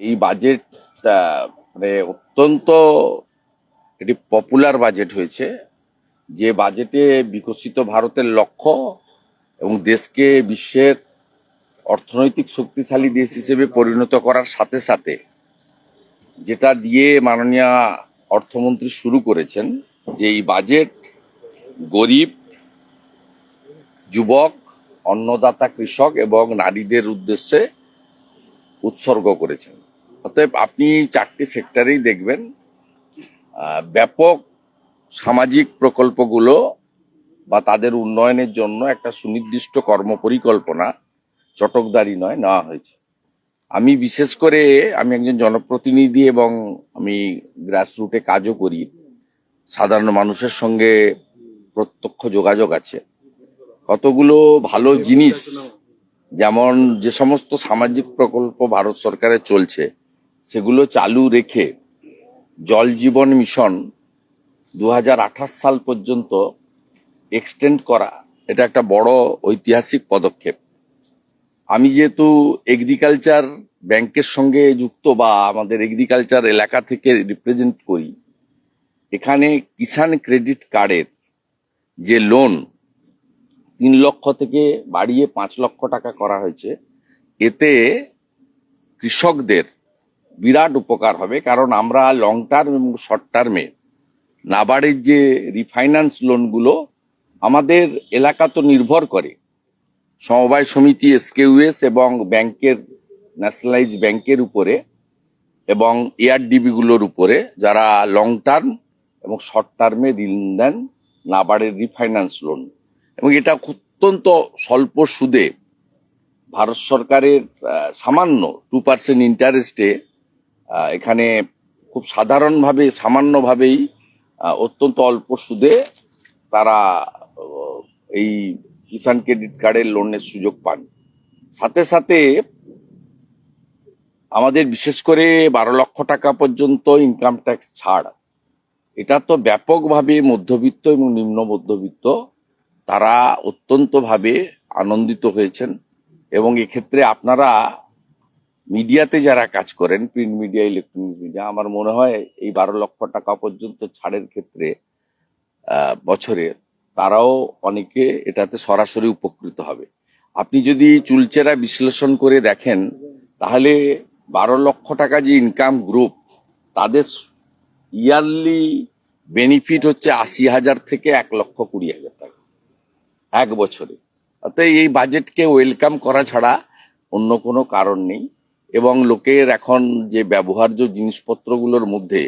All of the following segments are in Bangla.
এই বাজেট মানে অত্যন্ত একটি পপুলার বাজেট হয়েছে। যে বাজেটে বিকশিত ভারতের লক্ষ্য এবং দেশকে বিশ্বের অর্থনৈতিক শক্তিশালী দেশ হিসেবে পরিণত করার সাথে সাথে যেটা দিয়ে মাননীয় অর্থমন্ত্রী শুরু করেছেন যে এই বাজেট গরিব, যুবক, অন্নদাতা কৃষক এবং নারীদের উদ্দেশ্যে উৎসর্গ করেছেন। অতএব আপনি চারটি সেক্টরেই দেখবেন। ব্যাপক সামাজিক প্রকল্পগুলো বা তাদের উন্নয়নের জন্য একটা সুনির্দিষ্ট কর্মপরিকল্পনা চটকদারি নয়, নেওয়া হয়েছে। আমি বিশেষ করে আমি একজন জনপ্রতিনিধি এবং আমি গ্রাসরুটে কাজও করি। সাধারণ মানুষের সঙ্গে প্রত্যক্ষ যোগাযোগ আছে। কতগুলো ভালো জিনিস, যেমন যে সমস্ত সামাজিক প্রকল্প ভারত সরকারের চলছে সেগুলো চালু রেখে জল জীবন মিশন দু হাজার আঠাশ সাল পর্যন্ত এক্সটেন্ড করা, এটা একটা বড় ঐতিহাসিক পদক্ষেপ। আমি যেহেতু এগ্রিকালচার ব্যাংকের সঙ্গে যুক্ত বা আমাদের এগ্রিকালচার এলাকা থেকে রিপ্রেজেন্ট করি, এখানে কিষাণ ক্রেডিট কার্ডের যে লোন তিন লক্ষ থেকে বাড়িয়ে পাঁচ লক্ষ টাকা করা হয়েছে, এতে কৃষকদের বিরাট উপকার হবে, কারণ আমরা লং টার্ম এবং শর্ট টার্মে নাবার্ডের যে রিফাইন্যান্স লোনগুলো আমাদের এলাকা তো নির্ভর করে। সমবায় সমিতি এসকেউএস এবং ব্যাংকের ন্যাশনালাইজ ব্যাংকের উপরে এবং এআরডিবি গুলোর উপরে যারা লং টার্ম এবং শর্ট টার্মে ঋণ দেন নাবার্ডের রিফাইন্যান্স লোন এবং এটা অত্যন্ত স্বল্প সুদে ভারত সরকারের সামান্য টু পার্সেন্ট ইন্টারেস্টে এখানে খুব সাধারণভাবে, সামান্যভাবেই অত্যন্ত অল্প সুদে তারা এই কিষাণ ক্রেডিট কার্ডের লোনের সুযোগ পান। সাথে সাথে আমাদের বিশেষ করে বারো লক্ষ টাকা পর্যন্ত ইনকাম ট্যাক্স ছাড়, এটা তো ব্যাপকভাবে মধ্যবিত্ত এবং নিম্ন মধ্যবিত্ত, তারা অত্যন্তভাবে আনন্দিত হয়েছেন। এবং এক্ষেত্রে আপনারা মিডিয়াতে যারা কাজ করেন প্রিন্ট মিডিয়া ইলেকট্রনিক মিডিয়া আমার মনে হয় এই বারো লক্ষ টাকা পর্যন্ত ছাড়ের ক্ষেত্রে বছরে তারাও অনেকে এটাতে সরাসরি উপকৃত হবে। আপনি যদি চুলচেরা বিশ্লেষণ করে দেখেন, তাহলে বারো লক্ষ টাকা যে ইনকাম গ্রুপ তাদের ইয়ারলি বেনিফিট হচ্ছে আশি হাজার থেকে এক লক্ষ কুড়ি হাজার টাকা, এক বছরে। অতএব এই বাজেটকে ওয়েলকাম করা ছাড়া অন্য কোনো কারণ নেই। এবং লোকের এখন যে ব্যবহার্য জিনিসপত্রগুলোর মধ্যে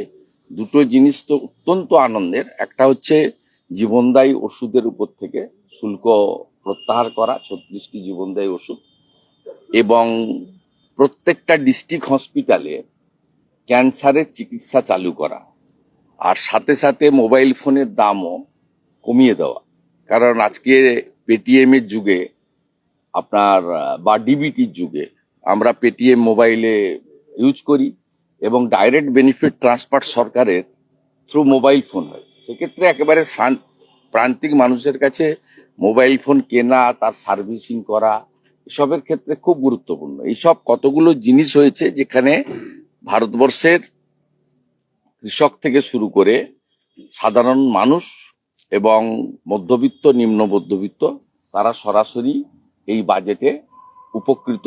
দুটো জিনিস তো অত্যন্ত আনন্দের। একটা হচ্ছে জীবনদায়ী ওষুধের উপর থেকে শুল্ক প্রত্যাহার করা, ছত্রিশটি জীবনদায়ী ওষুধ এবং প্রত্যেকটা ডিস্ট্রিক্ট হসপিটালে ক্যান্সারের চিকিৎসা চালু করা আর সাথে সাথে মোবাইল ফোনের দামও কমিয়ে দেওয়া। কারণ আজকে পেটিএম এর যুগে আপনার, বা ডিবিটির যুগে আমরা পেটিএম মোবাইলে ইউজ করি এবং ডাইরেক্ট বেনিফিট ট্রান্সফার সরকারের থ্রু মোবাইল ফোন হয়। সেক্ষেত্রে একেবারে প্রান্তিক মানুষের কাছে মোবাইল ফোন কেনা, তার সার্ভিসিং করা, এসবের ক্ষেত্রে খুব গুরুত্বপূর্ণ। এইসব কতগুলো জিনিস হয়েছে যেখানে ভারতবর্ষের কৃষক থেকে শুরু করে সাধারণ মানুষ এবং মধ্যবিত্ত, নিম্ন মধ্যবিত্ত, তারা সরাসরি এই বাজেটে উপকৃত